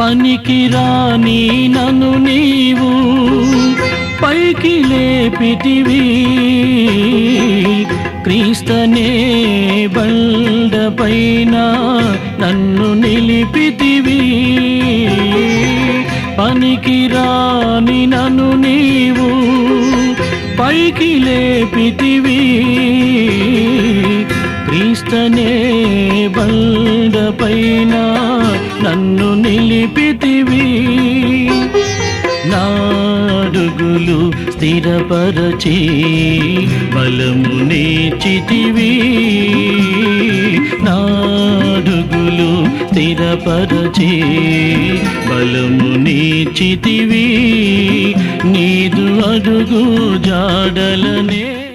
పనికి రాని నన్ను నీవు పైకి లేపితివి. క్రీస్తనే బండపైన నన్ను నిలిపితివి. పనికి రాని నన్ను నీవు పైకి లేపితివి. క్రీస్తనే పైన నన్ను నిలిపితివి. నాడుగులు స్థిరపరచి బలము నేచితివి నాడుగులు స్థిరపరచి బలము నేచితివి నీదు అడుగు జాడలనే